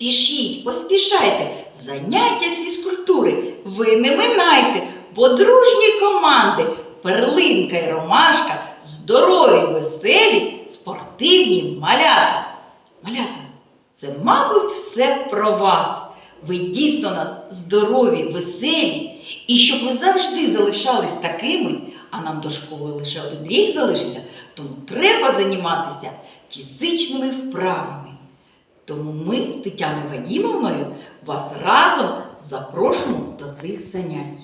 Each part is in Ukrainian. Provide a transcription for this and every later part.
Спішіть, поспішайте. Заняття з фізкультури ви не минайте, бо дружні команди Перлинка і Ромашка здорові, веселі, спортивні малята. Малята, це, мабуть, все про вас. Ви дійсно нас здорові, веселі, і щоб ви завжди залишались такими, а нам до школи лише один рік залишився, тому треба займатися фізичними вправами. Тому ми з Тетяною Вадімовною вас разом запрошуємо до цих занять.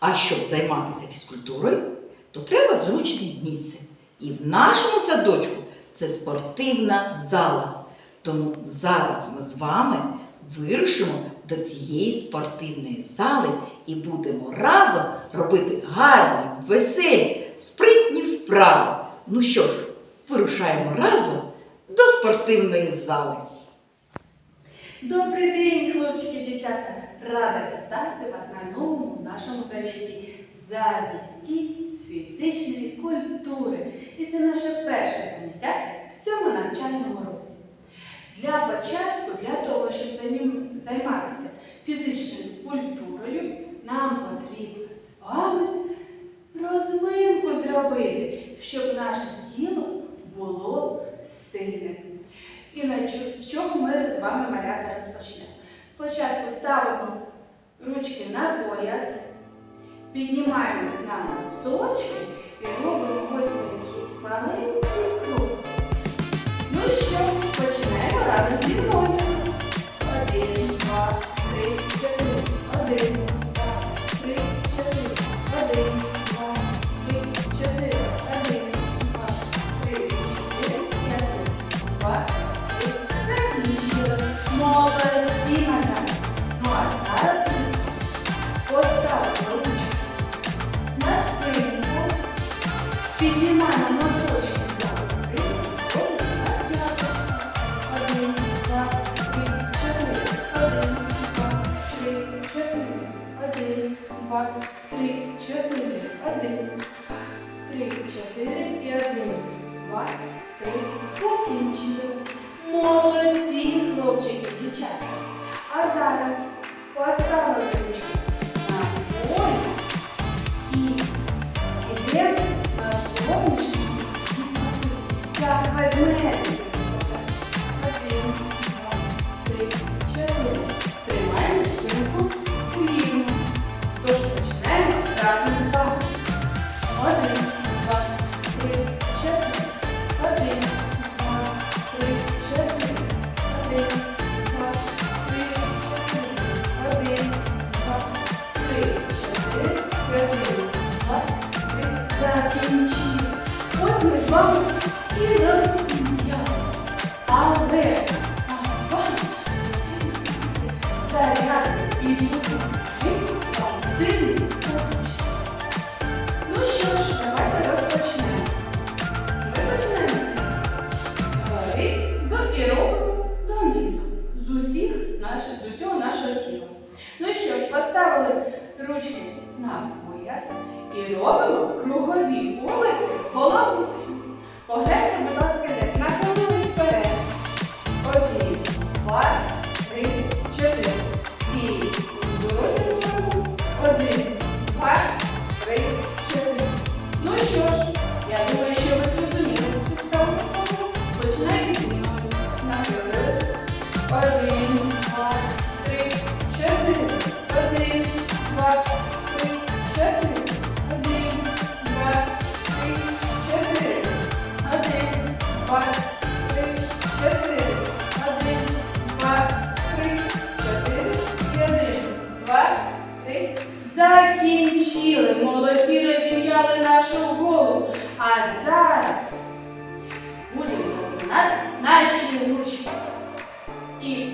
А щоб займатися фізкультурою, то треба зручне місце. І в нашому садочку це спортивна зала. Тому зараз ми з вами вирушимо до цієї спортивної зали і будемо разом робити гарні, веселі, спритні вправи. Ну що ж, вирушаємо разом до спортивної зали. Добрий день, хлопчики і дівчата! Рада вітати вас на новому нашому занятті занятті з фізичної культури. І це наше перше заняття в цьому навчальному році. Для початку, для того, щоб займатися фізичною культурою, нам потрібно з вами розминку зробити, щоб наше тіло було сильним. І на з чого ми з вами малята розпочнемо? Спочатку ставимо ручки на пояс, піднімаємось на носочки і робимо ось такий маленький круг. Ну що, починаємо разом зі мною. Один, два, три, чотири. Один, три, чотири і один, два, три. Закінчили. Молодці, хлопчики, дівчата. А зараз поставили ручки і бути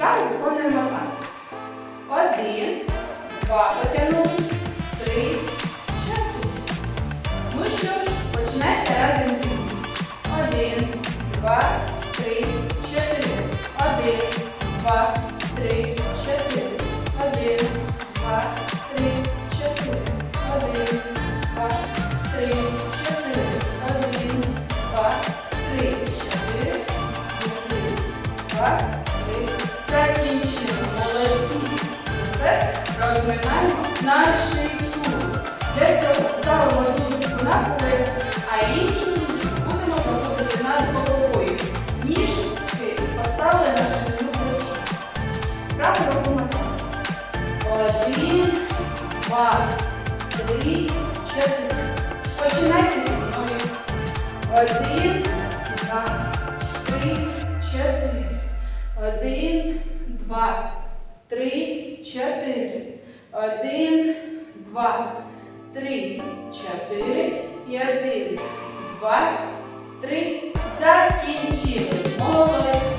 І вправо виконуємо так. Один, два потягнулись, три, чотири. Ну що ж, починайте разом зі мною. Один, два, три, чотири. Один, два, наш круг. Для цього ставимо одну ручку на колес, а іншу ручку будемо заходити над головою. Ніжки поставили на ширину плечі. Праву руку мотаємо. Один, два, три, чотири. Починайте зі мною. Один, два, три, чотири. Один, два, три, чотири. Один, два, три, чотири. І один, два, три. Закінчили. Молодці.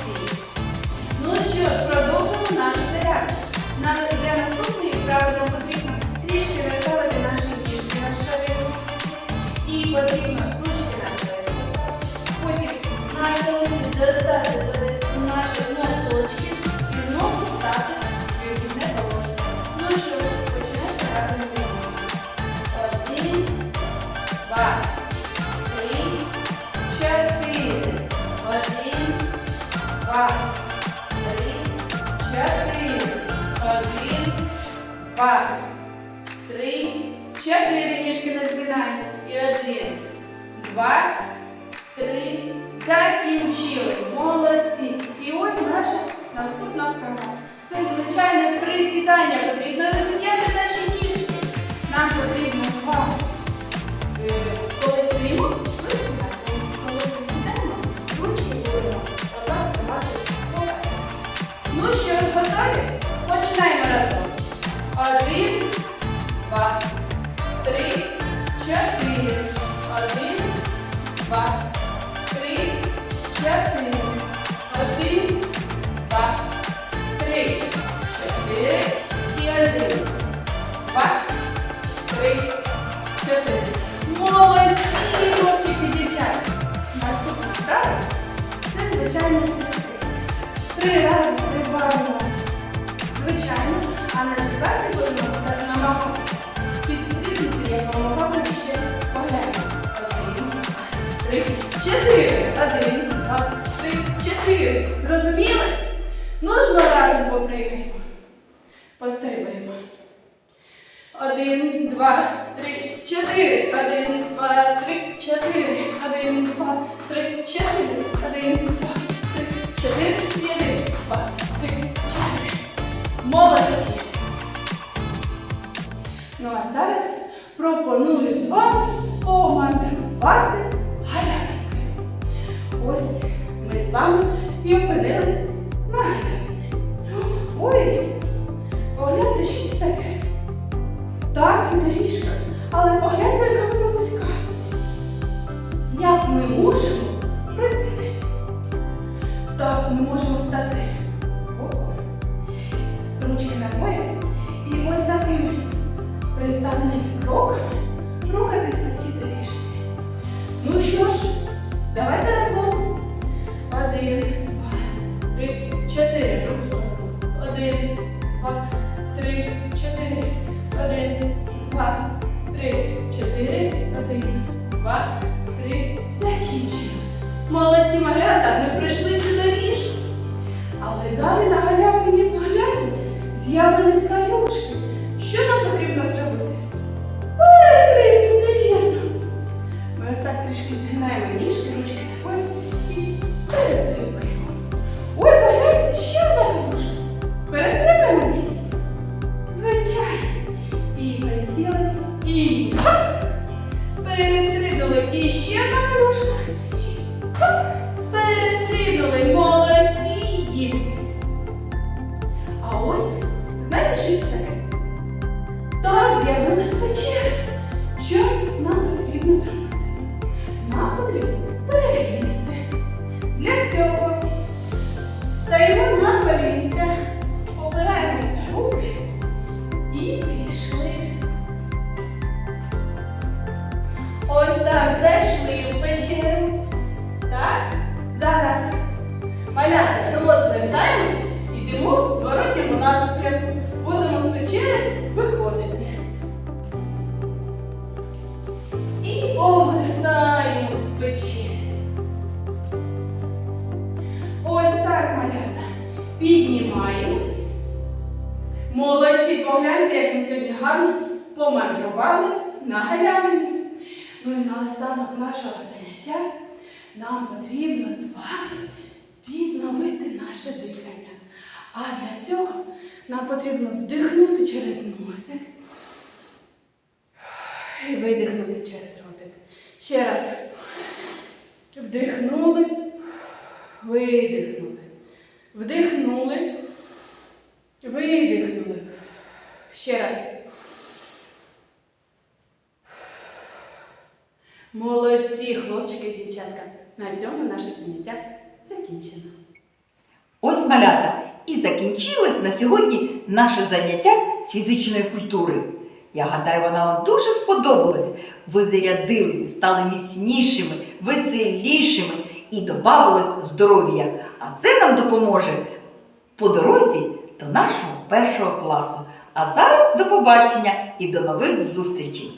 Два, три, чотири. Ніжки не згинаємо. І один, два, три. Закінчили. Молодці. І ось наша наступна вправа. Це звичайне присідання. Один, два, три, чотири. Один, два, три, чотири. Один, два, три, чотири. І один, два, три, чотири. Молодці, хлопчики, дівчата. Наступна вправа – це звичайно стрибки. Три рази стрибаємо. Звичайно, а на четвертий будемо намагатися підстрибнути якомога вище. Два, три, чотири. Один, два, три, чотири. Зрозуміли? Ну разом попригаємо. Пострибаємо. Один, два, три, чотири. Один, два, три, чотири. Один, два, три, чотири. Зараз пропоную з вами помандрувати галявинкою. Ось ми з вами і опинились кроками рухатись по цій доріжці. Ну що ж, давайте разом. Один, два, три, чотири. Один, два, три, чотири. Один, два, три, чотири. Один, два, три. Закінчили. Молодці малята, ми пройшли цю доріжку. Але далі на галявині погляньте, з'явились калюшки. Що нам потрібно зробити? Ніжки, малята розвертаємось йдемо в зворотньому напрямку. Будемо з печери виходити. І повертаємось з печери. Ось так, малята. Піднімаємось. Молодці, погляньте, як ми сьогодні гарно помандрували на галявині. Ну і наостанок нашого заняття нам потрібно з вами відновити наше дихання. А для цього нам потрібно вдихнути через носик і видихнути через ротик. Ще раз. Вдихнули, видихнули. Вдихнули, видихнули. Ще раз. Молодці, хлопчики і дівчатка. На цьому наше заняття закінчено. Ось малята. І закінчилось на сьогодні наше заняття з фізичної культури. Я гадаю, вона вам дуже сподобалась. Ви зарядилися, стали міцнішими, веселішими і додавалось здоров'я. А це нам допоможе по дорозі до нашого першого класу. А зараз до побачення і до нових зустрічей!